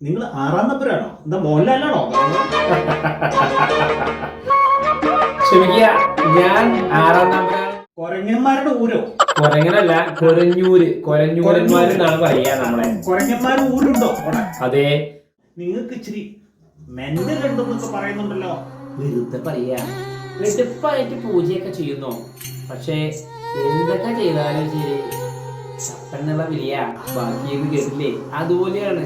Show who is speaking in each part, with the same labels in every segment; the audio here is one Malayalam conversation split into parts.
Speaker 1: നിങ്ങൾ ആറാം നമ്പരാണോ എന്താ മോഹൻലാലാണോ
Speaker 2: ക്ഷമിക്കുക ഞാൻ ആറാം നമ്പറാണ്
Speaker 1: കൊരങ്ങന്മാരുടെ ഊരോ?
Speaker 2: കൊരങ്ങനല്ല കൊരഞ്ഞൂര്. കൊരഞ്ഞൂരന്മാരെന്നാണ് പറയാ നമ്മളെ.
Speaker 1: കൊരങ്ങന്മാരുടെ ഊരുണ്ടോ
Speaker 2: അതെ.
Speaker 1: നിങ്ങൾക്ക് ഇച്ചിരി മെന്റൽ ഉണ്ടെന്നൊക്കെ പറയുന്നുണ്ടല്ലോ.
Speaker 2: വെറുതെ പറയാ വെടുപ്പായിട്ട് പൂജയൊക്കെ ചെയ്യുന്നു. പക്ഷേ എന്തൊക്കെ ചെയ്താലും ശരി ചപ്പന്നുള്ള വിലയാ ബാക്കിയത് കേട്ടില്ലേ? അതുപോലെയാണ്.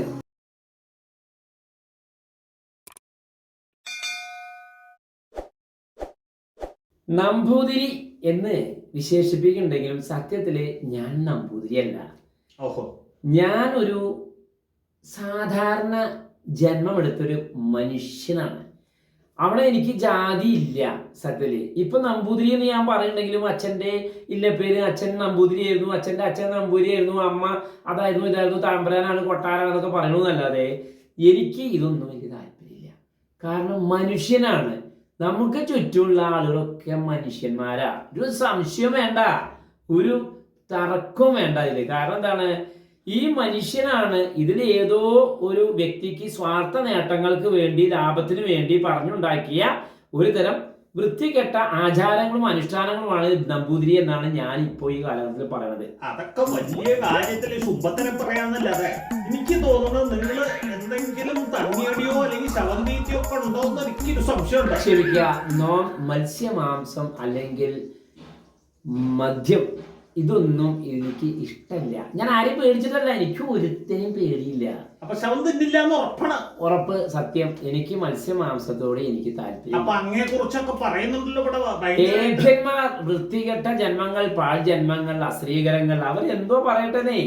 Speaker 2: നമ്പൂതിരി എന്ന് വിശേഷിപ്പിക്കുന്നുണ്ടെങ്കിലും സത്യത്തിൽ ഞാൻ നമ്പൂതിരിയല്ല
Speaker 1: ഓഹോ.
Speaker 2: ഞാൻ ഒരു സാധാരണ ജന്മമെടുത്തൊരു മനുഷ്യനാണ്. അവിടെ എനിക്ക് ജാതി ഇല്ല സത്യത്തിൽ. ഇപ്പൊ നമ്പൂതിരി എന്ന് ഞാൻ പറയുന്നുണ്ടെങ്കിലും അച്ഛന്റെ ഇല്ല പേര് അച്ഛൻ നമ്പൂതിരി ആയിരുന്നു അച്ഛന്റെ അച്ഛൻ നമ്പൂതിരി ആയിരുന്നു അമ്മ അതായിരുന്നു ഇതായിരുന്നു താമ്പരാനാണ് കൊട്ടാരാണെന്നൊക്കെ പറയണമെന്നല്ലാതെ എനിക്ക് ഇതൊന്നും എനിക്ക് താല്പര്യമില്ല. കാരണം മനുഷ്യനാണ്. നമുക്ക് ചുറ്റുമുള്ള ആളുകളൊക്കെ മനുഷ്യന്മാരാ. ഒരു സംശയം വേണ്ട. ഒരു തർക്കവും വേണ്ട ഇതിൽ കാരണം എന്താണ്? ഈ മനുഷ്യനാണ് ഇതിൽ ഏതോ ഒരു വ്യക്തിക്ക് സ്വാർത്ഥ നേട്ടങ്ങൾക്ക് വേണ്ടി ലാഭത്തിന് വേണ്ടി പറഞ്ഞുണ്ടാക്കിയ ഒരു തരം വൃത്തികെട്ട ആചാരങ്ങളും അനുഷ്ഠാനങ്ങളുമാണ് നമ്പൂതിരി എന്നാണ് ഞാൻ ഇപ്പോൾ ഈ കാലഘട്ടത്തിൽ പറയുന്നത്
Speaker 1: അതൊക്കെ വലിയ കാര്യത്തിൽ ശുഭത്തിനെ പറയാന്നല്ലാതെ എനിക്ക് തോന്നുന്നത് നിങ്ങൾ എന്തെങ്കിലും തണ്ണിയടിയോ അല്ലെങ്കിൽ ശവന്തീറ്റിയോ ഒക്കെ ഉണ്ടോ എന്ന് എനിക്കൊരു സംശയമുണ്ട്.
Speaker 2: ക്ഷമിക്കുക നോൺ മത്സ്യമാംസം അല്ലെങ്കിൽ മദ്യം. ഇതൊന്നും എനിക്ക് ഇഷ്ടമില്ല. ഞാൻ ആരെയും പേടിച്ചിട്ടല്ല എനിക്ക് ഒരുത്തിനും പേടിയില്ല.
Speaker 1: അപ്പൊ ശബ്ദില്ല തിന്നില്ല എന്ന് ഉറപ്പാണ്.
Speaker 2: ഉറപ്പ് സത്യം. എനിക്ക് മത്സ്യമാംസത്തോട് എനിക്ക് താല്പര്യം.
Speaker 1: അപ്പൊ അങ്ങനെ കുറിച്ചൊക്കെ പറയുന്നുണ്ടല്ലോ ഇവിടെ ഭയങ്കര
Speaker 2: ഏഷ്യന്മാർ വൃത്തികെട്ട ജന്മങ്ങൾ പാൽ ജന്മങ്ങൾ അശ്രീകരങ്ങൾ അവർ എന്തോ പറയട്ടെന്നേ.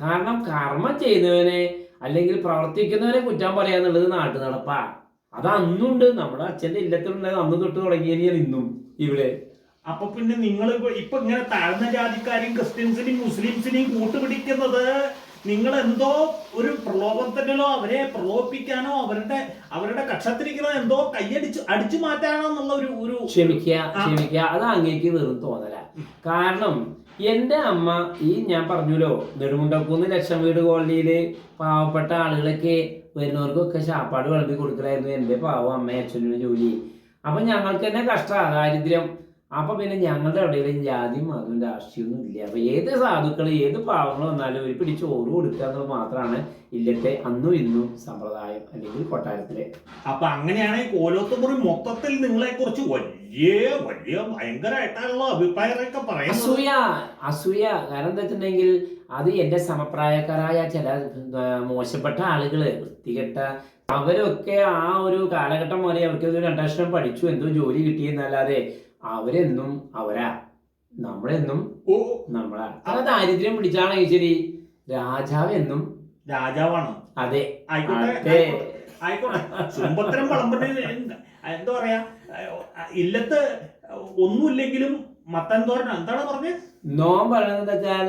Speaker 2: കാരണം കർമ്മം ചെയ്യുന്നവനെ അല്ലെങ്കിൽ പ്രവർത്തിക്കുന്നവനെ കുറ്റം പറയാന്നുള്ളത് നാട്ടു നടപ്പാ. അത് അന്നുണ്ട്. നമ്മുടെ അച്ഛന്റെ ഇല്ലത്തിലുണ്ടായത് അന്ന് തൊട്ട് തുടങ്ങിയ ഇന്നും ഇവിടെ.
Speaker 1: അപ്പൊ പിന്നെ നിങ്ങൾ ഇപ്പൊ ഇങ്ങനെ താഴ്ന്ന ജാതിക്കാരെയും ക്രിസ്ത്യൻസിനെയും മുസ്ലിംസിനെയും കൂട്ടുപിടിക്കുന്നത് നിങ്ങൾ എന്തോ ഒരു പ്രലോഭനത്തിനോ അവരെ പ്രലോഭിപ്പിക്കാനോ അവരുടെ അവരുടെ കക്ഷത്തിരിക്കുന്നത് എന്തോ കൈയടിച്ച് അടിച്ചു മാറ്റാനോ എന്നുള്ള ഒരു ഒരു
Speaker 2: ക്ഷമിക്കുക. ക്ഷമിക്കുക. അത് അങ്ങേക്ക് വെറും തോന്നല. കാരണം എന്റെ അമ്മ ഈ ഞാൻ പറഞ്ഞല്ലോ നെടുമുണ്ടക്കൂന്ന് ലക്ഷം വീട് കോളനിയിൽ പാവപ്പെട്ട ആളുകളൊക്കെ വരുന്നവർക്കൊക്കെ ശാപ്പാട് വിളമ്പി കൊടുക്കലായിരുന്നു എന്റെ പാവം അമ്മയെ അച്ഛനും ജോലി. അപ്പൊ ഞങ്ങൾക്ക് തന്നെ കഷ്ട ദാരിദ്ര്യം അപ്പൊ പിന്നെ ഞങ്ങളുടെ ഇടയിൽ ജാതിയും മതവും രാഷ്ട്രീയമൊന്നും ഇല്ല. അപ്പൊ ഏത് സാധുക്കൾ ഏത് പാവങ്ങൾ വന്നാലും ഒരു പിടി ചോറ് കൊടുക്കുക എന്നുള്ളത് മാത്രമാണ് ഇല്ലത്തെ അന്നും ഇന്നും സമ്പ്രദായം അല്ലെങ്കിൽ കൊട്ടാരത്തിലെ.
Speaker 1: അപ്പൊ അങ്ങനെയാണെങ്കിൽ കോലോത്തുമുറി മൊത്തത്തിൽ നിങ്ങളെ കുറിച്ച് വലിയ വലിയ ഭയങ്കരമായിട്ടുള്ള അഭിപ്രായമൊക്കെ പറയാം
Speaker 2: അസൂയ അസൂയ. കാരണം എന്താ വെച്ചിട്ടുണ്ടെങ്കിൽ അത് എന്റെ സമപ്രായക്കാരായ ചില മോശപ്പെട്ട ആളുകൾ വൃത്തികെട്ട അവരൊക്കെ ആ ഒരു കാലഘട്ടം പോലെ അവർക്ക് ഒരു രണ്ടക്ഷരം പഠിച്ചു. എന്തോ ജോലി കിട്ടിയെന്നല്ലാതെ അവരെന്നും അവരാ. നമ്മളെന്നും
Speaker 1: ഓ.
Speaker 2: നമ്മളാ. അത് ദാരിദ്ര്യം പിടിച്ചാണെങ്കിൽ ശരി. രാജാവ് എന്നും
Speaker 1: രാജാവാണ്.
Speaker 2: അതെ.
Speaker 1: ആയിക്കോട്ടെ
Speaker 2: അതെ.
Speaker 1: ആയിക്കോട്ടെ, സുമ്പത്തരം എന്താ പറയാ? ഇല്ലത്ത് ഒന്നുമില്ലെങ്കിലും മത്തൻ തോരൻ എന്താണ് പറഞ്ഞത്
Speaker 2: നോം പറയുന്നത് എന്താ വെച്ചാൽ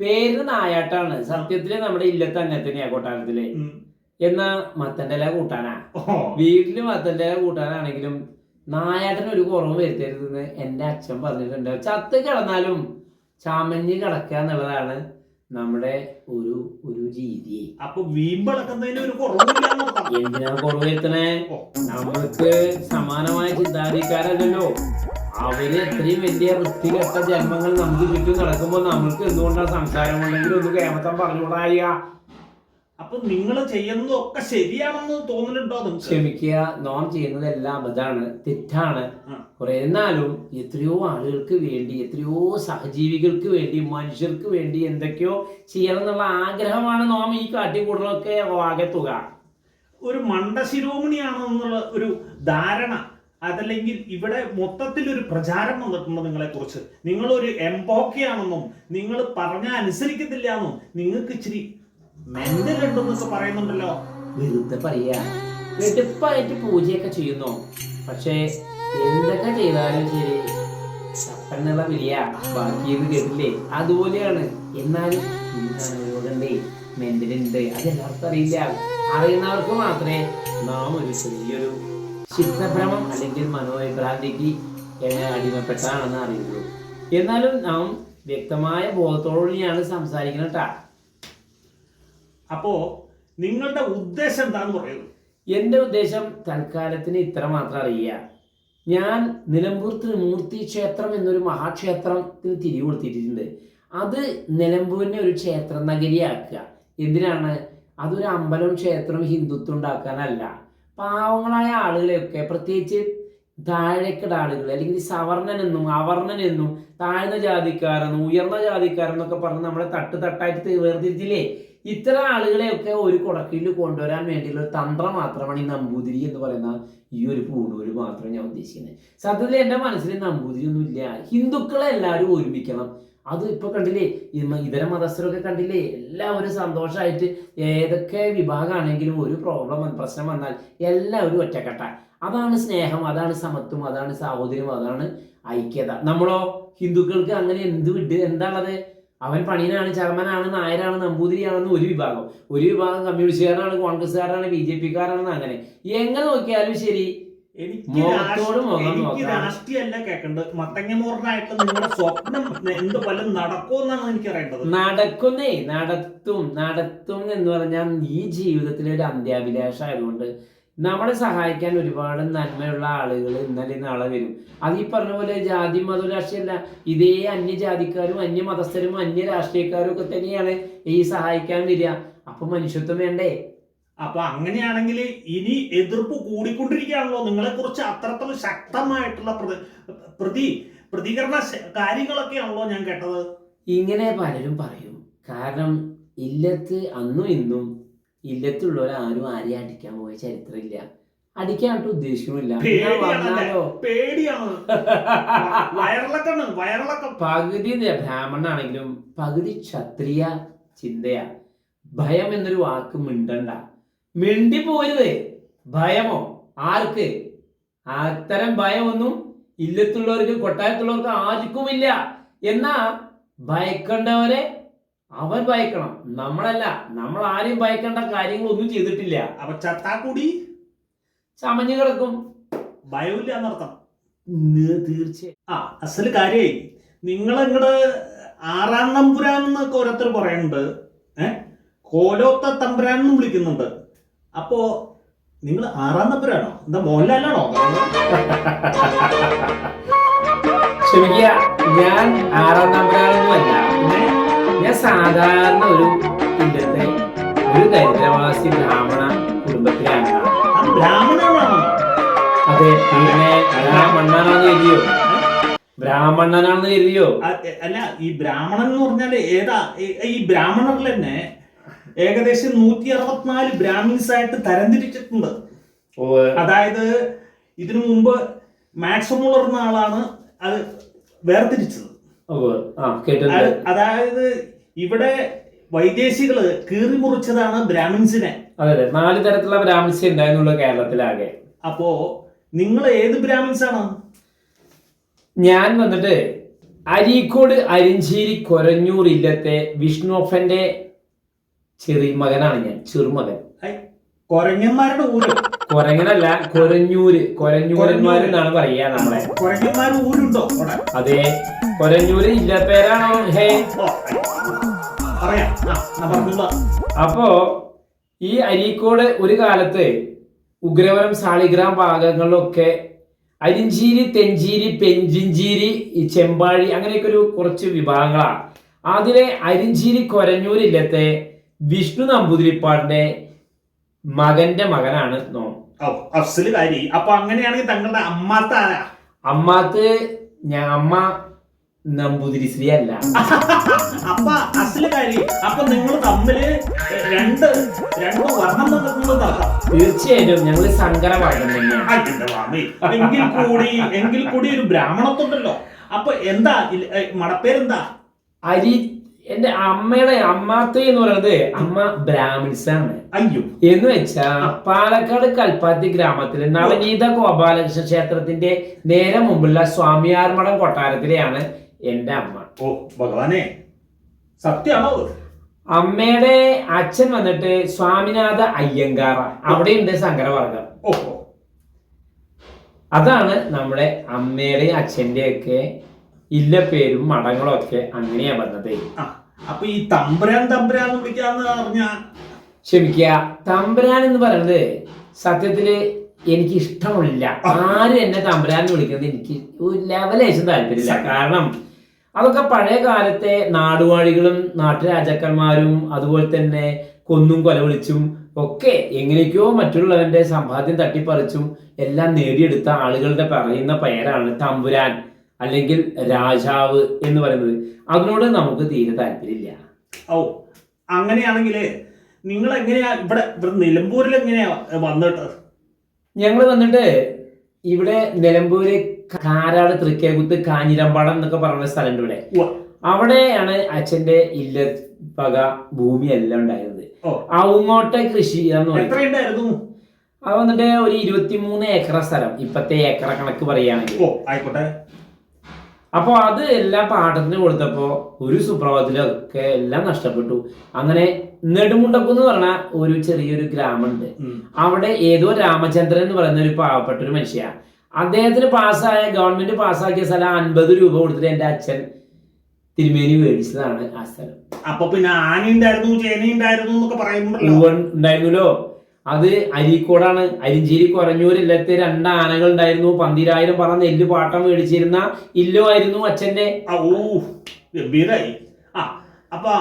Speaker 2: പേര് നായാട്ടാണ്. സത്യത്തിൽ നമ്മുടെ ഇല്ലത്ത് അങ്ങനെ തന്നെയാ കൊട്ടാരത്തിൽ.
Speaker 1: ഉം.
Speaker 2: എന്നാ മത്തന്റെ ഇല കൂട്ടാനാ.
Speaker 1: ഓ,
Speaker 2: വീട്ടിൽ മത്തന്റെ ഇല കൂട്ടാനാണെങ്കിലും നായാട്ടിന് ഒരു കുറവ് വരുത്തരുതെന്ന് എന്റെ അച്ഛൻ പറഞ്ഞിട്ടുണ്ട്. ചത്ത് കിടന്നാലും ചാമഞ്ഞ് കിടക്കുക എന്നുള്ളതാണ് നമ്മുടെ ഒരു ഒരു രീതി.
Speaker 1: അപ്പൊ വീമ്പിളക്കുന്നതിന് ഒരു എന്നർത്ഥം.
Speaker 2: കുറവ് വരുത്തണേ?
Speaker 1: നമുക്ക്
Speaker 2: നമ്മൾക്ക് സമാനമായ ചിന്താഗതിക്കാരല്ലോ അവർ എത്രയും വലിയ വൃത്തികെട്ട ജന്മങ്ങൾ നമുക്ക് ചുറ്റും നടക്കുമ്പോൾ നമ്മൾക്ക് എന്തുകൊണ്ടാണ് സംസാരം ഉണ്ടെങ്കിൽ ഒന്ന് കേമത്തം പറഞ്ഞുകൂടായ
Speaker 1: അപ്പൊ നിങ്ങൾ ചെയ്യുന്നതൊക്കെ ശരിയാണെന്ന് തോന്നുന്നുണ്ടോ
Speaker 2: ക്ഷമിക്കുക നോം ചെയ്യുന്നതെല്ലാം അബദ്ധമാണ് തെറ്റാണ്. എന്നാലും എത്രയോ ആളുകൾക്ക് വേണ്ടി എത്രയോ സഹജീവികൾക്ക് വേണ്ടി മനുഷ്യർക്ക് വേണ്ടി എന്തൊക്കെയോ ചെയ്യണം എന്നുള്ള ആഗ്രഹമാണ് നോം ഈ കാട്ടിക്കൂടലൊക്കെ ആകെ തുക.
Speaker 1: ഒരു മണ്ടശിരോമണിയാണെന്നുള്ള ഒരു ധാരണ അതല്ലെങ്കിൽ ഇവിടെ മൊത്തത്തിൽ ഒരു പ്രചാരം വന്നിട്ടുണ്ട് നിങ്ങളെ കുറിച്ച് നിങ്ങളൊരു എംബോക്കയാണെന്നും നിങ്ങൾ പറഞ്ഞ അനുസരിക്കത്തില്ല എന്നും നിങ്ങൾക്ക് ഇച്ചിരി മെന്റൽ പറയുന്നുണ്ടല്ലോ.
Speaker 2: വെറുതെ പറയാ. വെടുപ്പായിട്ട് പൂജയൊക്കെ ചെയ്യുന്നു. പക്ഷേ എന്തൊക്കെ ചെയ്താലും ശരി ചപ്പന്നുള്ള വിളിയ. ബാക്കിയത് കേട്ടില്ലേ? അതുപോലെയാണ്. എന്നാലും രോഗണ്ടേ മെന്റലുണ്ട് അത് എല്ലാവർക്കും അറിയില്ല. അറിയുന്നവർക്ക് മാത്രമേ നാം ഒരു ചെറിയൊരു ചിത്തഭ്രമം അല്ലെങ്കിൽ മനോവിഭ്രാന്തിക്ക് എന്നെ അടിമപ്പെട്ടതാണെന്ന് അറിയുള്ളൂ. എന്നാലും നാം വ്യക്തമായ ബോധത്തോടുകൂടിയാണ് സംസാരിക്കുന്നത് കേട്ടാ.
Speaker 1: അപ്പോ നിങ്ങളുടെ ഉദ്ദേശം എന്താന്ന് പറയുന്നത്
Speaker 2: എന്റെ ഉദ്ദേശം തൽക്കാലത്തിന് ഇത്ര മാത്രം അറിയുക. ഞാൻ നിലമ്പൂർ ത്രിമൂർത്തി ക്ഷേത്രം എന്നൊരു മഹാക്ഷേത്രത്തിന് തിരികെ കൊടുത്തിട്ടുണ്ട്. അത് നിലമ്പൂരിനെ ഒരു ക്ഷേത്ര നഗരിയാക്കുക. എന്തിനാണ്? അതൊരു അമ്പലം ക്ഷേത്രം ഹിന്ദുത്വം ഉണ്ടാക്കാനല്ല. പാവങ്ങളായ ആളുകളെയൊക്കെ പ്രത്യേകിച്ച് താഴേക്കിട ആളുകൾ അല്ലെങ്കിൽ സവർണനെന്നും അവർണനെന്നും താഴ്ന്ന ജാതിക്കാരെന്നും ഉയർന്ന ജാതിക്കാരെന്നൊക്കെ പറഞ്ഞ് നമ്മളെ തട്ട് തട്ടായിട്ട് വേർതിരിച്ചില്ലേ? ഇത്തരം ആളുകളെയൊക്കെ ഒരു കുടക്കീഴിൽ കൊണ്ടുവരാൻ വേണ്ടിയുള്ള തന്ത്രം മാത്രമാണ് ഈ നമ്പൂതിരി എന്ന് പറയുന്ന ഈ ഒരു പൂണൂര് മാത്രം ഞാൻ ഉദ്ദേശിക്കുന്നത്. സത്യത്തിൽ എന്റെ മനസ്സിൽ നമ്പൂതിരി ഒന്നും ഇല്ല ഹിന്ദുക്കളെ എല്ലാവരും ഒരുമിക്കണം. അത് ഇപ്പൊ കണ്ടില്ലേ? ഇതര മതസ്ഥരൊക്കെ കണ്ടില്ലേ? എല്ലാവരും സന്തോഷമായിട്ട് ഏതൊക്കെ വിഭാഗമാണെങ്കിലും ഒരു പ്രോബ്ലം പ്രശ്നം വന്നാൽ എല്ലാവരും ഒറ്റക്കെട്ട. അതാണ് സ്നേഹം അതാണ് സമത്വം അതാണ് സാഹോദര്യം അതാണ് ഐക്യത. നമ്മളോ ഹിന്ദുക്കൾക്ക് അങ്ങനെ എന്ത് വിട്ട് എന്താണത്? അവൻ പണിയനാണ് ചർമ്മനാണ് നായരാണ് നമ്പൂതിരിയാണെന്ന് ഒരു വിഭാഗം. ഒരു വിഭാഗം കമ്മ്യൂണിസ്റ്റുകാരാണ് കോൺഗ്രസ്സുകാരാണ് ബി ജെ പിക്കാരാണെന്ന് അങ്ങനെ. എങ്ങനെ നോക്കിയാലും ശരി
Speaker 1: എനിക്ക്. രാഷ്ട്രീയമല്ല കേൾക്കേണ്ടത്. മത്തങ്ങമോറിനായിട്ട് നിങ്ങളുടെ സ്വപ്നം എന്ത് വല്ലതും നടക്കുമെന്നാണ് എനിക്ക് അറിയേണ്ടത്
Speaker 2: നടക്കുന്നേ നടത്തും നടത്തും എന്ന് പറഞ്ഞാൽ ഈ ജീവിതത്തിലെ ഒരു അന്ത്യാഭിലാഷമായതുകൊണ്ട് നമ്മളെ സഹായിക്കാൻ ഒരുപാട് നന്മയുള്ള ആളുകൾ ഇന്നലെ നാളെ വരും. അത് ഈ പറഞ്ഞ പോലെ ജാതി മത രാഷ്ട്രീയമല്ല. ഇതേ അന്യജാതിക്കാരും അന്യ മതസ്ഥരും അന്യ രാഷ്ട്രീയക്കാരും ഒക്കെ തന്നെയാണ് ഈ സഹായിക്കാൻ വരിക. അപ്പൊ മനുഷ്യത്വം വേണ്ടേ?
Speaker 1: അപ്പൊ അങ്ങനെയാണെങ്കിൽ ഇനി എതിർപ്പ് കൂടിക്കൊണ്ടിരിക്കുകയാണല്ലോ. നിങ്ങളെ കുറിച്ച് അത്രത്തോളം ശക്തമായിട്ടുള്ള പ്രതി- പ്രതി പ്രതികരണ കാര്യങ്ങളൊക്കെയാണല്ലോ ഞാൻ കേട്ടത്.
Speaker 2: ഇങ്ങനെ പലരും പറയും. കാരണം ഇല്ലത്ത് അന്നും ഇന്നും ഇല്ലത്തുള്ളവർ ആരും ആരെയും അടിക്കാൻ പോയ ചരിത്രമില്ല. അടിക്കാനായിട്ട് ഉദ്ദേശിക്കുന്നില്ല. വന്നാലോ?
Speaker 1: പേടിയാണ്. വയറിളക്കാണ് വയറിളക്കം.
Speaker 2: പകുതി ബ്രാഹ്മണനാണെങ്കിലും പകുതി ക്ഷത്രിയ ചിന്തയാ. ഭയം എന്നൊരു വാക്ക് മിണ്ടണ്ട. മിണ്ടി പോരുത് ഭയമോ? ആർക്ക്? അത്തരം ഭയമൊന്നും ഇല്ലത്തുള്ളവർക്ക് കൊട്ടാരത്തുള്ളവർക്ക് ആർക്കുമില്ല എന്നാ ഭയക്കേണ്ടവരെ അവൻ ഭയക്കണം. നമ്മളല്ല. നമ്മൾ ആരെയും ഭയക്കേണ്ട കാര്യങ്ങളൊന്നും ചെയ്തിട്ടില്ല.
Speaker 1: അപ്പൊ കൂടി?
Speaker 2: ചമഞ്ഞു കിടക്കും.
Speaker 1: ഭയമില്ല എന്നർത്ഥം.
Speaker 2: തീർച്ചയായും.
Speaker 1: ആ അസൽ കാര്യേ നിങ്ങൾ ഇങ്ങോട്ട് ആറാം തമ്പുരാൻ എന്നൊക്കെ ഓരോരുത്തർ പറയുന്നുണ്ട് ഏ? കോലോത്ത തമ്പുരാൻ എന്നും വിളിക്കുന്നുണ്ട്. അപ്പോ നിങ്ങൾ ആറാം നമ്പുരാണോ എന്താ മോഹൻലാലാണോ
Speaker 2: ക്ഷമിക്കുക. ഞാൻ ആറാം നമ്പറാളൊന്നുമല്ല ഞാൻ സാധാരണ ഒരു ഇല്ലത്തെ ഒരു ദരിദ്രവാസി ബ്രാഹ്മണ കുടുംബത്തിലെ അംഗമാണ്
Speaker 1: ആ ബ്രാഹ്മണനാണോ
Speaker 2: അതെ പിന്നെ ബ്രാഹ്മണനാണെന്ന് കരുതിയോ? ബ്രാഹ്മണനാണെന്ന് കരുതിയോ?
Speaker 1: അല്ല ഈ ബ്രാഹ്മണൻ എന്ന് പറഞ്ഞാൽ ഏതാ? ഈ- ബ്രാഹ്മണറിൽ തന്നെ ഏകദേശം നൂറ്റി അറുപത്തിനാല് ബ്രാഹ്മിൻസ് ആയിട്ട് തരംതിരിച്ചിട്ടുണ്ട് അതായത് ഇതിനു മുമ്പ് മാക്സിമം എന്ന ആളാണ് അത് വേർതിരിച്ചത്. അതായത് ഇവിടെ വൈദേശികൾ കീറി മുറിച്ചതാണ് ബ്രാഹ്മിൻസിനെ.
Speaker 2: അതെ അതെ. നാല് തരത്തിലുള്ള ബ്രാഹ്മിൻസ് ഉണ്ടായിരുന്നുള്ളൂ കേരളത്തിലാകെ.
Speaker 1: അപ്പോ നിങ്ങൾ ഏത് ബ്രാഹ്മിൻസ് ആണ്
Speaker 2: ഞാൻ വന്നിട്ട് അരീക്കോട് അരിഞ്ചേരി കൊരഞ്ഞൂർ ഇല്ലത്തെ വിഷ്ണുഫന്റെ ചെറിയ മകനാണ് ഞാൻ ചെറുമകൻ.
Speaker 1: കൊരങ്ങന്മാരുടെ ഊര്.
Speaker 2: കൊരങ്ങനല്ല കൊരഞ്ഞൂര്. കൊരഞ്ഞൂരന്മാർ എന്നാണ് പറയാ നമ്മളെ.
Speaker 1: കൊരങ്ങന്മാരുടെ ഊരുണ്ടോ
Speaker 2: അതെ. കൊരഞ്ഞൂര് ഇല്ലപ്പേരാണോ? ഹേ.
Speaker 1: പറയാം.
Speaker 2: അപ്പോ ഈ അരീക്കോട് ഒരു കാലത്ത് ഉഗ്രവരം സാളിഗ്രാം ഭാഗങ്ങളിലൊക്കെ അരിഞ്ചീരി തെഞ്ചീരി പെഞ്ചിഞ്ചീരി ഈ ചെമ്പാഴി അങ്ങനെയൊക്കെ ഒരു കുറച്ച് വിഭാഗങ്ങളാണ്. അതിലെ അരിഞ്ചീരി കൊരഞ്ഞൂരില്ലത്തെ വിഷ്ണു നമ്പൂതിരിപ്പാടിന്റെ മകന്റെ മകനാണ് നോം
Speaker 1: ഓ, അഫ്സൽ കാരി അപ്പൊ അങ്ങനെയാണെങ്കിൽ തങ്ങളുടെ അമ്മാത്ത ആരാ
Speaker 2: അമ്മാത്ത് ഞാൻ അമ്മ നമ്പൂതിരി ശ്രീ അല്ല
Speaker 1: അപ്പ അസൽ കാര്യം അപ്പൊ നിങ്ങൾ തമ്മിൽ രണ്ട് രണ്ട് വർണം തന്നിട്ടുള്ളത് നടക്കാം
Speaker 2: തീർച്ചയായിട്ടും ഞങ്ങൾ തന്നെയാണ്.
Speaker 1: എങ്കിൽ കൂടി എങ്കിൽ കൂടി ഒരു ബ്രാഹ്മണത്തുണ്ടല്ലോ അപ്പൊ എന്താ? മടപ്പേരെന്താ?
Speaker 2: അരി എന്റെ അമ്മയുടെ അമ്മാത്ത എന്ന് പറയുന്നത് അമ്മ ബ്രാഹ്മിൻസ് ആണ്
Speaker 1: അയ്യോ.
Speaker 2: എന്ന് വെച്ചാ പാലക്കാട് കൽപ്പാത്തി ഗ്രാമത്തിലെ നവനീത ഗോപാലകൃഷ്ണ ക്ഷേത്രത്തിന്റെ നേരെ മുമ്പുള്ള സ്വാമിയാർമഠം കൊട്ടാരത്തിലെയാണ് എന്റെ അമ്മ.
Speaker 1: ഓ ഭഗവാനെ. സത്യാണോ? അത്?
Speaker 2: അമ്മയുടെ അച്ഛൻ വന്നിട്ട് സ്വാമിനാഥ അയ്യങ്കാറ. അവിടെയുണ്ട് ഉണ്ട്
Speaker 1: ഓ ഓ.
Speaker 2: അതാണ് നമ്മുടെ അമ്മയുടെയും അച്ഛന്റെയും ഒക്കെ ഇല്ല പേരും മഠങ്ങളും ഒക്കെ അങ്ങനെയാ വന്നത്.
Speaker 1: അപ്പൊ ഈ തമ്പുരാൻ തമ്പുരാൻ എന്ന് വിളിക്കാന്ന് പറഞ്ഞ?
Speaker 2: ക്ഷമിക്കുക തമ്പുരാൻ എന്ന് പറയുന്നത് സത്യത്തിൽ എനിക്ക് ഇഷ്ടമില്ല ആരും എന്നെ തമ്പുരാൻ വിളിക്കുന്നത് എനിക്ക് ഒരു ലെവലേശം താല്പര്യമില്ല. കാരണം അതൊക്കെ പഴയ കാലത്തെ നാടുവാഴികളും നാട്ടുരാജാക്കന്മാരും അതുപോലെ തന്നെ കൊന്നും കൊലവിളിച്ചും ഒക്കെ എങ്ങനെയൊക്കെയോ മറ്റുള്ളവന്റെ സമ്പാദ്യം തട്ടിപ്പറിച്ചും എല്ലാം നേടിയെടുത്ത ആളുകളുടെ പറയുന്ന പേരാണ് തമ്പുരാൻ അല്ലെങ്കിൽ രാജാവ് എന്ന് പറയുന്നത്. അതിനോട് നമുക്ക് തീരെ താല്പര്യമില്ല.
Speaker 1: ഓ അങ്ങനെയാണെങ്കിൽ നിങ്ങൾ എങ്ങനെയാ ഇവിടെ ഇവിടെ നിലമ്പൂരിൽ എങ്ങനെയാ വന്നിട്ട്?
Speaker 2: ഞങ്ങൾ വന്നിട്ട് ഇവിടെ നിലമ്പൂര് കാരാട് തൃക്കേകുത്ത് കാഞ്ഞിരമ്പാടം എന്നൊക്കെ പറയുന്ന സ്ഥലമുണ്ട് ഇവിടെ. അവിടെയാണ് അച്ഛന്റെ ഇല്ല പക ഭൂമി എല്ലാം ഉണ്ടായിരുന്നത്. അങ്ങോട്ടെ കൃഷി എന്ന്
Speaker 1: എത്രയുണ്ടായിരുന്നു?
Speaker 2: അത് വന്നിട്ട് ഒരു ഇരുപത്തിമൂന്ന് ഏക്കറ സ്ഥലം. ഇപ്പത്തെ ഏക്കറ കണക്ക് പറയുകയാണെങ്കിൽ.
Speaker 1: ഓ ആയിക്കോട്ടെ.
Speaker 2: അപ്പോൾ അത് എല്ലാ പാട്ടത്തിന് കൊടുത്തപ്പോൾ ഒരു സുപ്രഭാതത്തിലൊക്കെ എല്ലാം നഷ്ടപ്പെട്ടു. അങ്ങനെ നെടുമുണ്ടക്കും എന്ന് പറഞ്ഞ ഒരു ചെറിയൊരു ഗ്രാമമുണ്ട്. അവിടെ ഏതോ രാമചന്ദ്രൻ എന്ന് പറയുന്ന ഒരു പാവപ്പെട്ട ഒരു മനുഷ്യ. അദ്ദേഹത്തിന് പാസ്സായ ഗവൺമെന്റ് പാസ്സാക്കിയ സ്ഥലം അൻപത് രൂപ കൊടുത്തിട്ട് എന്റെ അച്ഛൻ തിരുമേനി മേടിച്ചതാണ് ആ സ്ഥലം.
Speaker 1: അപ്പൊ പിന്നെ ആന ഉണ്ടായിരുന്നു ചേന ഉണ്ടായിരുന്നു എന്നൊക്കെ പറയുമ്പോഴല്ലോ
Speaker 2: ഉണ്ടായിരുന്നല്ലോ. അത് അരീക്കോടാണ്. അരിഞ്ചേരി കുറഞ്ഞൂരില്ലത്തെ രണ്ട് ആനകൾ ഉണ്ടായിരുന്നു പന്തിരായിരം പറ നെല്ല് പാട്ടം മേടിച്ചിരുന്ന ഇല്ലോ ആയിരുന്നു അച്ഛന്റെ
Speaker 1: ഗംഭീരായി. ആ അപ്പൊ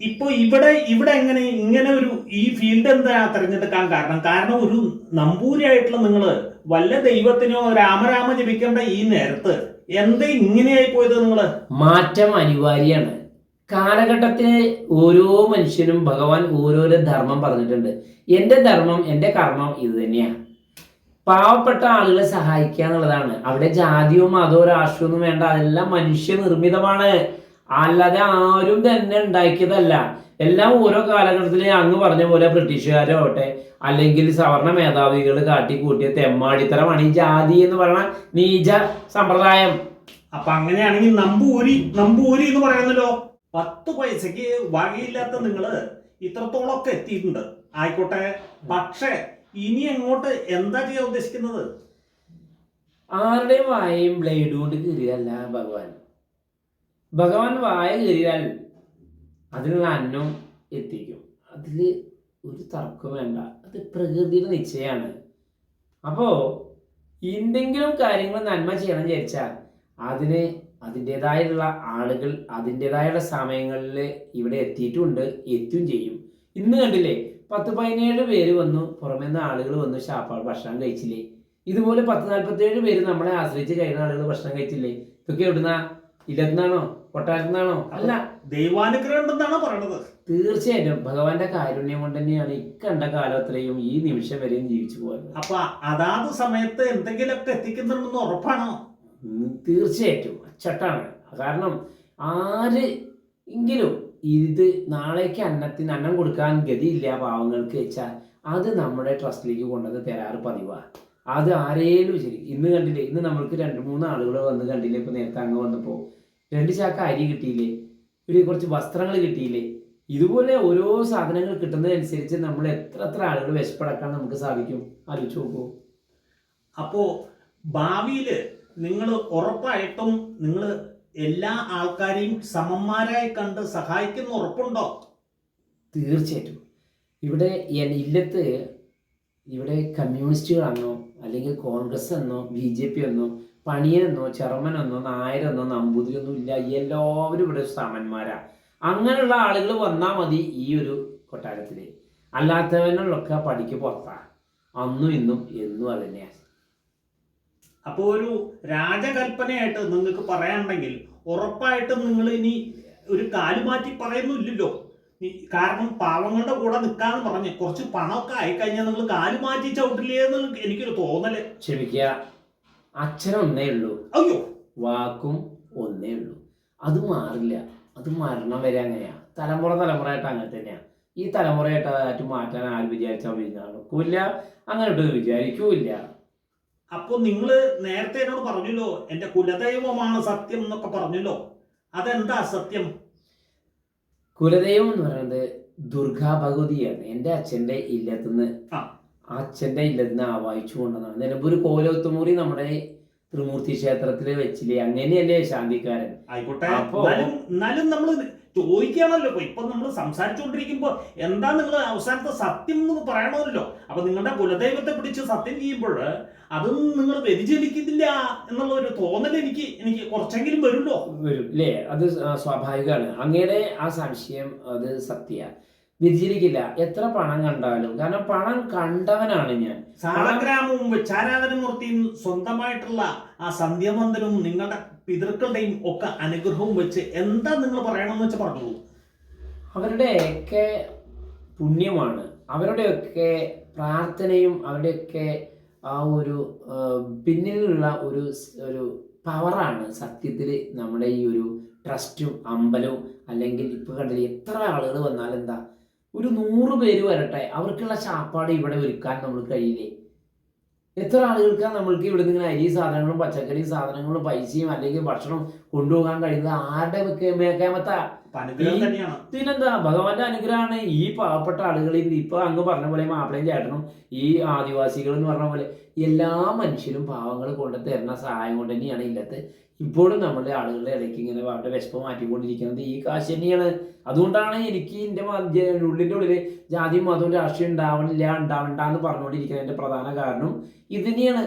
Speaker 1: ഇപ്പൊ ഇവിടെ ഇവിടെ എങ്ങനെ ഇങ്ങനെ ഒരു ഈ ഫീൽഡ് എന്താ തിരഞ്ഞെടുക്കാൻ കാരണം? കാരണം ഒരു നമ്പൂരിയായിട്ടുള്ള നിങ്ങൾ വല്ല ദൈവത്തിനോ രാമരാമ ജപിക്കേണ്ട ഈ നേരത്ത് എന്താ ഇങ്ങനെയായി പോയത് നിങ്ങൾ?
Speaker 2: മാറ്റം അനിവാര്യമാണ്. കാലഘട്ടത്തിന് ഓരോ മനുഷ്യനും ഭഗവാൻ ഓരോരോ ധർമ്മം പറഞ്ഞിട്ടുണ്ട്. എന്റെ ധർമ്മം എന്റെ കർമ്മം ഇത് തന്നെയാണ്. പാവപ്പെട്ട ആളുകളെ സഹായിക്കുക എന്നുള്ളതാണ്. അവിടെ ജാതിയോ മതമോ രാഷ്ട്രീയമോ ഒന്നും വേണ്ട. അതെല്ലാം മനുഷ്യ നിർമ്മിതമാണ് അല്ലാതെ ആരും തന്നെ ഉണ്ടാക്കിയതല്ല. എല്ലാം ഓരോ കാലഘട്ടത്തിൽ അങ്ങ് പറഞ്ഞ പോലെ ബ്രിട്ടീഷുകാരോ ആവട്ടെ അല്ലെങ്കിൽ സവർണ മേധാവികൾ കാട്ടി കാട്ടിക്കൂട്ടിയ തെമ്മാടിത്തരമാണ് ഈ ജാതി എന്ന് പറയുന്ന നീച സമ്പ്രദായം.
Speaker 1: അപ്പൊ അങ്ങനെയാണെങ്കിൽ നമ്പൂരി നമ്പൂരി എന്ന് പറയുന്നല്ലോ. പത്ത് പൈസക്ക് വകയില്ലാത്ത നിങ്ങൾ ഇത്രത്തോളമൊക്കെ എത്തിയിട്ടുണ്ട്. ആയിക്കോട്ടെ. പക്ഷേ ഇനി എങ്ങോട്ട് എന്താ ചെയ്യാൻ ഉദ്ദേശിക്കുന്നത്?
Speaker 2: ആരുടെ വായയും ബ്ലേഡ് കൊണ്ട് കീറിയല്ല ഭഗവാൻ. ഭഗവാൻ വായ കീറിയാൽ അതിനുള്ള അന്നം എത്തിക്കും. അതിൽ ഒരു തർക്കം വേണ്ട. അത് പ്രകൃതിയുടെ നിശ്ചയമാണ്. അപ്പോൾ എന്തെങ്കിലും കാര്യങ്ങൾ നന്മ ചെയ്യണം വിചാരിച്ചാൽ അതിന് അതിന്റെതായുള്ള ആളുകൾ അതിന്റെതായുള്ള സമയങ്ങളിൽ ഇവിടെ എത്തിയിട്ടുണ്ട് എത്തും ചെയ്യും. ഇന്ന് കണ്ടില്ലേ പത്ത് പതിനേഴ് പേര് വന്നു പുറമേ നിന്ന് ആളുകൾ വന്നു ഷാപ്പാൾ ഭക്ഷണം കഴിച്ചില്ലേ? ഇതുപോലെ പത്ത് നാല്പത്തേഴ് പേര് നമ്മളെ ആശ്രയിച്ച് കഴിയുന്ന ആളുകൾ ഭക്ഷണം കഴിച്ചില്ലേ? ഇതൊക്കെ എവിടുന്നാ? ഇല്ലെന്നാണോ കൊട്ടാരത്തിനാണോ അല്ല.
Speaker 1: ദൈവാനുഗ്രഹം ഉണ്ടെന്നാണ് പറയണത്.
Speaker 2: തീർച്ചയായിട്ടും. ഭഗവാന്റെ കാരുണ്യം കൊണ്ട് തന്നെയാണ് ഇക്കണ്ട കാലം അത്രയും ഈ നിമിഷം വരെയും ജീവിച്ചു പോകുന്നത്
Speaker 1: അപ്പൊ അതാത് സമയത്ത് എന്തെങ്കിലുമൊക്കെ എത്തിക്കുന്നുണ്ടെന്ന് ഉറപ്പാണോ?
Speaker 2: തീർച്ചയായിട്ടും. അച്ചട്ടാണ്. കാരണം ആര് എങ്കിലും ഇത് നാളേക്ക് അന്നത്തിന് അന്നം കൊടുക്കാൻ ഗതിയില്ല പാവങ്ങൾക്ക് വെച്ചാൽ അത് നമ്മുടെ ട്രസ്റ്റിലേക്ക് കൊണ്ടുവന്ന് തരാറ് പതിവാണ് അത് ആരേലും ശരി ഇന്ന് കണ്ടില്ലേ ഇന്ന് നമ്മൾക്ക് രണ്ട് മൂന്ന് ആളുകൾ വന്ന് കണ്ടില്ലേ ഇപ്പൊ നേരത്തെ അങ്ങ് വന്നപ്പോൾ രണ്ട് ചാക്ക അരി കിട്ടിയില്ലേ? ഒരു കുറച്ച് വസ്ത്രങ്ങൾ കിട്ടിയില്ലേ? ഇതുപോലെ ഓരോ സാധനങ്ങൾ കിട്ടുന്നതനുസരിച്ച് നമ്മൾ എത്ര എത്ര ആളുകൾ വിശപ്പടക്കാൻ നമുക്ക് സാധിക്കും? ആലോചിച്ച് നോക്കൂ.
Speaker 1: അപ്പോ ഭാവിയിൽ നിങ്ങൾ ഉറപ്പായിട്ടും നിങ്ങൾ എല്ലാ ആൾക്കാരെയും സമന്മാരായി കണ്ട് സഹായിക്കുന്ന ഉറപ്പുണ്ടോ?
Speaker 2: തീർച്ചയായിട്ടും. ഇവിടെ ഇല്ലത്ത് ഇവിടെ കമ്മ്യൂണിസ്റ്റുകളാണോ അല്ലെങ്കിൽ കോൺഗ്രസ് എന്നോ ബി ജെ പി എന്നോ പണിയനെന്നോ ചെറുമനെന്നോ നായരെന്നോ നമ്പൂതിരിയൊന്നും ഇല്ല. എല്ലാവരും ഇവിടെ സമന്മാരാ. അങ്ങനെയുള്ള ആളുകൾ വന്നാൽ മതി ഈ ഒരു കൊട്ടാരത്തിൽ അല്ലാത്തവനുള്ളൊക്കെ പഠിക്ക് പുറത്താ. അന്നും ഇന്നും എന്നും അത് തന്നെയാണ്
Speaker 1: അപ്പോൾ ഒരു രാജകൽപ്പനയായിട്ട് നിങ്ങൾക്ക് പറയാനുണ്ടെങ്കിൽ ഉറപ്പായിട്ടും നിങ്ങൾ ഇനി ഒരു കാലുമാറ്റി പറയുന്നില്ലല്ലോ കാരണം പാവങ്ങളുടെ കൂടെ നിൽക്കാന്ന് പറഞ്ഞ് കുറച്ച് പണമൊക്കെ ആയിക്കഴിഞ്ഞാൽ നിങ്ങൾ കാലുമാറ്റി ചവിട്ടില്ലേ എന്ന് എനിക്കൊരു തോന്നൽ.
Speaker 2: ക്ഷമിക്കുക. അച്ഛനൊന്നേ ഉള്ളൂ.
Speaker 1: അയ്യോ.
Speaker 2: വാക്കും ഒന്നേ ഉള്ളൂ. അത് മാറില്ല. അത് മരണം വരെ അങ്ങനെയാ. തലമുറ തലമുറയായിട്ട് അങ്ങനെ തന്നെയാ. ഈ തലമുറയായിട്ട് അതായിട്ട് മാറ്റാൻ ആര് വിചാരിച്ചാൽ വിചാരിക്കൂല അങ്ങനെ വിചാരിക്കൂല
Speaker 1: അപ്പോൾ നിങ്ങൾ നേരത്തെ എന്നോട് പറഞ്ഞല്ലോ എന്റെ കുലദൈവമാണ് സത്യം എന്നൊക്കെ പറഞ്ഞല്ലോ. അതെന്താ സത്യം?
Speaker 2: കുലദൈവം എന്ന് പറയുന്നത് ദുർഗാ ഭഗവതിയാണ് എന്റെ അച്ഛന്റെ ഇല്ലത്തുനിന്ന്
Speaker 1: ആ.
Speaker 2: അച്ഛന്റെ ഇല്ലത്തുനിന്ന് ആവാഹിച്ചു കൊണ്ടതാണ്. നിലമ്പൂർ കോലോത്തുമുറി നമ്മുടെ ത്രിമൂർത്തി ക്ഷേത്രത്തിൽ വെച്ചില്ലേ? അങ്ങനെയല്ലേ ശാന്തിക്കാരൻ.
Speaker 1: ആയിക്കോട്ടെ.
Speaker 2: അപ്പോ-
Speaker 1: എന്നാലും എന്നാലും നമ്മൾ ചോദിക്കുകയാണല്ലോ ഇപ്പൊ. ഇപ്പൊ നമ്മൾ സംസാരിച്ചുകൊണ്ടിരിക്കുമ്പോ എന്താ നിങ്ങൾ അവസാനത്തെ സത്യം എന്ന് പറയണമല്ലോ. അപ്പൊ നിങ്ങളുടെ കുലദൈവത്തെ പിടിച്ച് സത്യം ചെയ്യുമ്പോൾ അതും നിങ്ങൾ വ്യതിചലിക്കുന്നില്ല എന്നുള്ള ഒരു തോന്നൽ എനിക്ക് എനിക്ക് കുറച്ചെങ്കിലും വരുമല്ലോ
Speaker 2: വരും. അല്ലേ അത് സ്വാഭാവികമാണ്. അങ്ങയുടെ ആ സംശയം അത് സത്യ. വ്യതിചലിക്കില്ല. എത്ര പണം കണ്ടാലും. കാരണം പണം കണ്ടവനാണ് ഞാൻ.
Speaker 1: സാളഗ്രാമവും വിചാരാധനമൂർത്തിയും സ്വന്തമായിട്ടുള്ള ആ സന്ധ്യമന്ദിരവും നിങ്ങളുടെ പിതൃക്കളുടെയും ഒക്കെ അനുഗ്രഹവും വെച്ച് എന്താ നിങ്ങൾ പറയണമെന്ന് വെച്ചാൽ പറഞ്ഞോളൂ
Speaker 2: അവരുടെയൊക്കെ പുണ്യമാണ്. അവരുടെയൊക്കെ പ്രാർത്ഥനയും അവരുടെയൊക്കെ ആ ഒരു പിന്നിലുള്ള ഒരു ഒരു പവറാണ് സത്യത്തിൽ നമ്മുടെ ഈ ഒരു ട്രസ്റ്റും അമ്പലവും അല്ലെങ്കിൽ ഇപ്പോൾ കണ്ടത് എത്ര ആളുകൾ വന്നാൽ എന്താ ഒരു നൂറ് പേര് വരട്ടെ അവർക്കുള്ള ചാപ്പാട് ഇവിടെ ഒരുക്കാൻ നമ്മൾ കഴിയില്ലേ? എത്ര ആളുകൾക്കാണ് നമ്മൾക്ക് ഇവിടെ നിന്ന് ഇങ്ങനെ അരി സാധനങ്ങളും പച്ചക്കറി സാധനങ്ങളും പൈസയും അല്ലെങ്കിൽ ഭക്ഷണം കൊണ്ടുപോകാൻ കഴിയുന്നത് ആരുടെ മേക്കാമത്താ പിന്നെന്താ ഭഗവാന്റെ അനുഗ്രഹമാണ്. ഈ പാവപ്പെട്ട ആളുകളിൽ ഇപ്പൊ അങ്ങ് പറഞ്ഞ പോലെ മാപ്പിളയും ചേട്ടനും ഈ ആദിവാസികൾ എന്ന് പറഞ്ഞ പോലെ എല്ലാ മനുഷ്യരും പാവങ്ങൾ കൊണ്ട് തരുന്ന സഹായം കൊണ്ട് തന്നെയാണ് ഇല്ലത്ത് ഇപ്പോഴും നമ്മുടെ ആളുകളുടെ ഇടയ്ക്ക് ഇങ്ങനെ അവരുടെ വിശപ്പ് മാറ്റിക്കൊണ്ടിരിക്കുന്നത് ഈ കാശ് തന്നെയാണ് അതുകൊണ്ടാണ് എനിക്ക് എന്റെ ഉള്ളിന്റെ ഉള്ളിൽ ജാതിയും മതവും രാഷ്ട്രീയം ഉണ്ടാവണില്ല ഉണ്ടാവണ്ട എന്ന് പറഞ്ഞുകൊണ്ടിരിക്കുന്നതിന്റെ പ്രധാന കാരണം ഇത് തന്നെയാണ്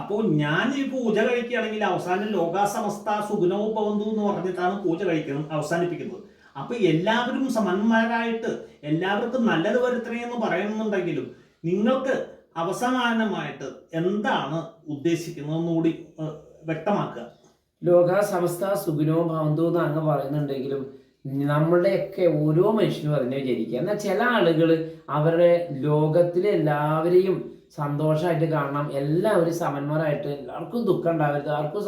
Speaker 1: അപ്പോൾ ഞാൻ ഈ പൂജ കഴിക്കുകയാണെങ്കിൽ അവസാനം ലോകാസമസ്ത സുഗുണവും പവന്തു എന്ന് പറഞ്ഞിട്ടാണ് പൂജ കഴിക്കുന്നത് അവസാനിപ്പിക്കുന്നത്. അപ്പൊ എല്ലാവരും സമന്മാരായിട്ട് എല്ലാവർക്കും നല്ലത് വരുത്തണേ എന്ന് പറയുന്നുണ്ടെങ്കിലും നിങ്ങൾക്ക് അവസാനമായിട്ട് എന്താണ് ഉദ്ദേശിക്കുന്നതെന്ന് കൂടി വ്യക്തമാക്കുക.
Speaker 2: ലോകാസമസ്ത സമസ്ത പവന്തു ഭവന്തു എന്ന് അങ്ങ് പറയുന്നുണ്ടെങ്കിലും നമ്മളുടെയൊക്കെ ഓരോ മനുഷ്യനും അതിനെ വിചാരിക്കുക. എന്നാൽ ചില ആളുകൾ അവരുടെ ലോകത്തിലെ എല്ലാവരെയും സന്തോഷമായിട്ട് കാണണം. എല്ലാവരും സമന്മാരായിട്ട് എല്ലാവർക്കും ദുഃഖം ഉണ്ടാവരുത് ആർക്കും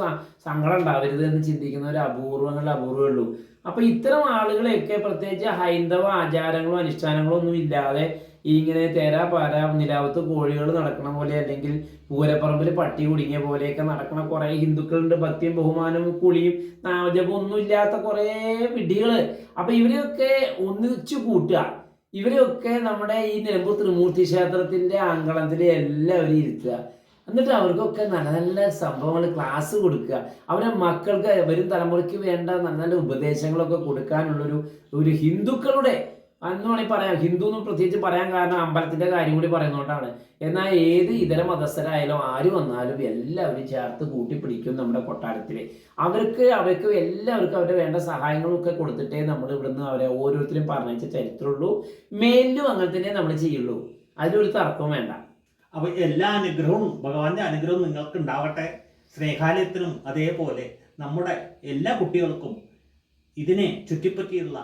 Speaker 2: സങ്കടം ഉണ്ടാവരുത് എന്ന് ചിന്തിക്കുന്ന ഒരു അപൂർവങ്ങളിൽ അപൂർവമേ ഉള്ളൂ. അപ്പൊ ഇത്തരം ആളുകളെയൊക്കെ പ്രത്യേകിച്ച് ഹൈന്ദവ ആചാരങ്ങളോ അനുഷ്ഠാനങ്ങളോ ഒന്നും ഇല്ലാതെ ഇങ്ങനെ തേരാ പാര നിലാവത്ത് കോഴികൾ നടക്കണ പോലെ അല്ലെങ്കിൽ പൂരപ്പറമ്പിൽ പട്ടി കുടുങ്ങിയ പോലെയൊക്കെ നടക്കണ കുറേ ഹിന്ദുക്കളുണ്ട്. ഭക്തിയും ബഹുമാനവും കുളിയും നാമജപം ഒന്നും ഇല്ലാത്ത കുറേ വിഡികൾ അപ്പൊ ഇവരെയൊക്കെ ഒന്നിച്ചു കൂട്ടുക. ഇവരെയൊക്കെ നമ്മുടെ ഈ നിലമ്പൂർ ത്രിമൂർത്തി ക്ഷേത്രത്തിന്റെ അങ്കണത്തിൽ എല്ലാവരും ഇരുത്തുക. എന്നിട്ട് അവർക്കൊക്കെ നല്ല നല്ല സംഭവങ്ങൾ ക്ലാസ് കൊടുക്കുക. അവരെ മക്കൾക്ക് വരും തലമുറയ്ക്ക് വേണ്ട നല്ല നല്ല ഉപദേശങ്ങളൊക്കെ കൊടുക്കാനുള്ളൊരു ഒരു ഹിന്ദുക്കളുടെ എന്ന് വേണമെങ്കിൽ പറയാം. ഹിന്ദു എന്ന് പ്രത്യേകിച്ച് പറയാൻ കാരണം അമ്പലത്തിന്റെ കാര്യം കൂടി പറയുന്നതുകൊണ്ടാണ് എന്നാൽ ഏത് ഇതര മതസ്ഥരായാലും ആര് വന്നാലും എല്ലാവരും ചേർത്ത് കൂട്ടിപ്പിടിക്കും നമ്മുടെ കൊട്ടാരത്തിൽ അവർക്ക് അവർക്ക് എല്ലാവർക്കും അവരുടെ വേണ്ട സഹായങ്ങളൊക്കെ കൊടുത്തിട്ടേ നമ്മൾ ഇവിടുന്ന് അവരെ ഓരോരുത്തരും പറഞ്ഞ ചരിത്രമുള്ളൂ. മേലിലും അങ്ങനെ തന്നെ നമ്മൾ ചെയ്യുള്ളൂ. അതിലൊരു തർക്കവും വേണ്ട.
Speaker 1: അപ്പൊ എല്ലാ അനുഗ്രഹവും ഭഗവാന്റെ അനുഗ്രഹവും നിങ്ങൾക്ക് ഉണ്ടാവട്ടെ സ്നേഹാലയത്തിനും അതേപോലെ നമ്മുടെ എല്ലാ കുട്ടികൾക്കും ഇതിനെ ചുറ്റിപ്പറ്റിയുള്ള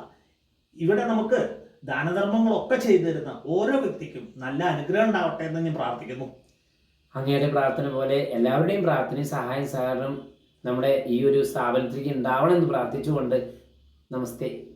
Speaker 1: ഇവിടെ നമുക്ക് ദാനധർമ്മങ്ങളൊക്കെ ചെയ്തു തരുന്ന ഓരോ വ്യക്തിക്കും നല്ല അനുഗ്രഹം ഉണ്ടാവട്ടെ എന്ന് ഞാൻ പ്രാർത്ഥിക്കുന്നു.
Speaker 2: അങ്ങയുടെ പ്രാർത്ഥന പോലെ എല്ലാവരുടെയും പ്രാർത്ഥനയും സഹായം സഹകരണം നമ്മുടെ ഈ ഒരു സ്ഥാപനത്തിലേക്ക് ഉണ്ടാവണം എന്ന് പ്രാർത്ഥിച്ചുകൊണ്ട് നമസ്തേ.